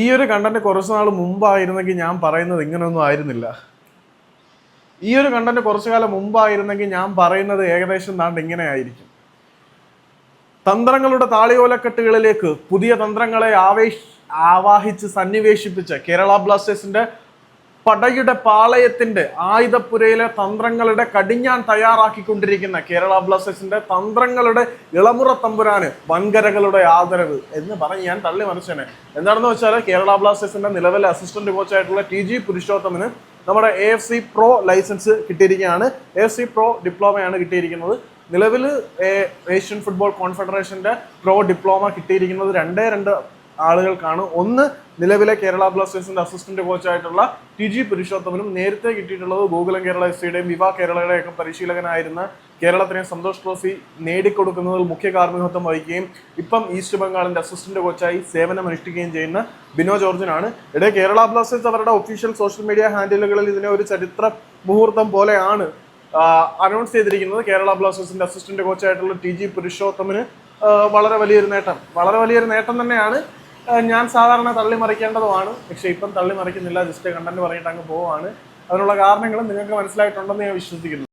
ഈ ഒരു കണ്ടന്റ് കുറച്ച് നാൾ മുമ്പായിരുന്നെങ്കിൽ ഞാൻ പറയുന്നത് ഇങ്ങനെയൊന്നും ആയിരുന്നില്ല. ഈ ഒരു കണ്ടന്റ് കുറച്ചു കാലം മുമ്പായിരുന്നെങ്കിൽ ഞാൻ പറയുന്നത് ഏകദേശം താണ്ട് ഇങ്ങനെ ആയിരിക്കും. തന്ത്രങ്ങളുടെ താളിയോലക്കെട്ടുകളിലേക്ക് പുതിയ തന്ത്രങ്ങളെ ആവേശ ആവാഹിച്ച് സന്നിവേശിപ്പിച്ച കേരള ബ്ലാസ്റ്റേഴ്സിന്റെ പടയുടെ പാളയത്തിന്റെ ആയുധപ്പുരയിലെ തന്ത്രങ്ങളുടെ കടിഞ്ഞാൻ തയ്യാറാക്കിക്കൊണ്ടിരിക്കുന്ന കേരള ബ്ലാസ്റ്റേഴ്സിന്റെ തന്ത്രങ്ങളുടെ ഇളമുറ തമ്പുരാന് വൻകരകളുടെ ആദരവ് എന്ന് പറഞ്ഞ് ഞാൻ തള്ളി മനസ്സിനെ എന്താണെന്ന് വെച്ചാൽ കേരള ബ്ലാസ്റ്റേഴ്സിന്റെ നിലവിലെ അസിസ്റ്റന്റ് കോച്ചായിട്ടുള്ള ടി ജി പുരുഷോത്തമന് നമ്മുടെ A F C pro license കിട്ടിയിരിക്കുകയാണ്. എ എഫ് സി പ്രോ ഡിപ്ലോമയാണ് കിട്ടിയിരിക്കുന്നത്. നിലവിൽ ഏഷ്യൻ ഫുട്ബോൾ കോൺഫെഡറേഷന്റെ പ്രോ ഡിപ്ലോമ കിട്ടിയിരിക്കുന്നത് രണ്ടേ രണ്ട് ആളുകൾക്കാണ്. ഒന്ന് നിലവിലെ കേരള ബ്ലാസ്റ്റേഴ്സിന്റെ അസിസ്റ്റന്റ് കോച്ചായിട്ടുള്ള ടി ജി പുരുഷോത്തമനും നേരത്തെ കിട്ടിയിട്ടുള്ളത് ഗോകുലം കേരള എഫ് സിയുടെയും വിവാ കേരളയുടെ ഒക്കെ പരിശീലകനായിരുന്ന കേരളത്തിനെ സന്തോഷ് ട്രോഫി നേടിക്കൊടുക്കുന്നതിൽ മുഖ്യ കാർമ്മികത്വം വഹിക്കുകയും ഇപ്പം ഈസ്റ്റ് ബംഗാളിന്റെ അസിസ്റ്റന്റ് കോച്ചായി സേവനം അനുഷ്ഠിക്കുകയും ചെയ്യുന്ന ബിനോ ജോർജിനാണ് ഇടെ കേരള ബ്ലാസ്റ്റേഴ്സ് അവരുടെ ഒഫീഷ്യൽ സോഷ്യൽ മീഡിയ ഹാൻഡിലുകളിൽ ഇതിനെ ഒരു ചരിത്ര മുഹൂർത്തം പോലെയാണ് അനൗൺസ് ചെയ്തിരിക്കുന്നത്. കേരള ബ്ലാസ്റ്റേഴ്സിന്റെ അസിസ്റ്റന്റ് കോച്ചായിട്ടുള്ള ടി ജി പുരുഷോത്തമന് വളരെ വലിയൊരു നേട്ടം. വളരെ വലിയൊരു നേട്ടം തന്നെയാണ് ഞാൻ സാധാരണ തള്ളി മറിക്കേണ്ടതുമാണ്. പക്ഷേ ഇപ്പം തള്ളി മറിക്കുന്നില്ല. ജസ്റ്റ് കണ്ടന്റ് പറഞ്ഞിട്ട് അങ്ങ് പോവാണ്. അതിനുള്ള കാരണങ്ങളും നിങ്ങൾക്ക് മനസ്സിലായിട്ടുണ്ടെന്ന് ഞാൻ വിശ്വസിക്കുന്നു.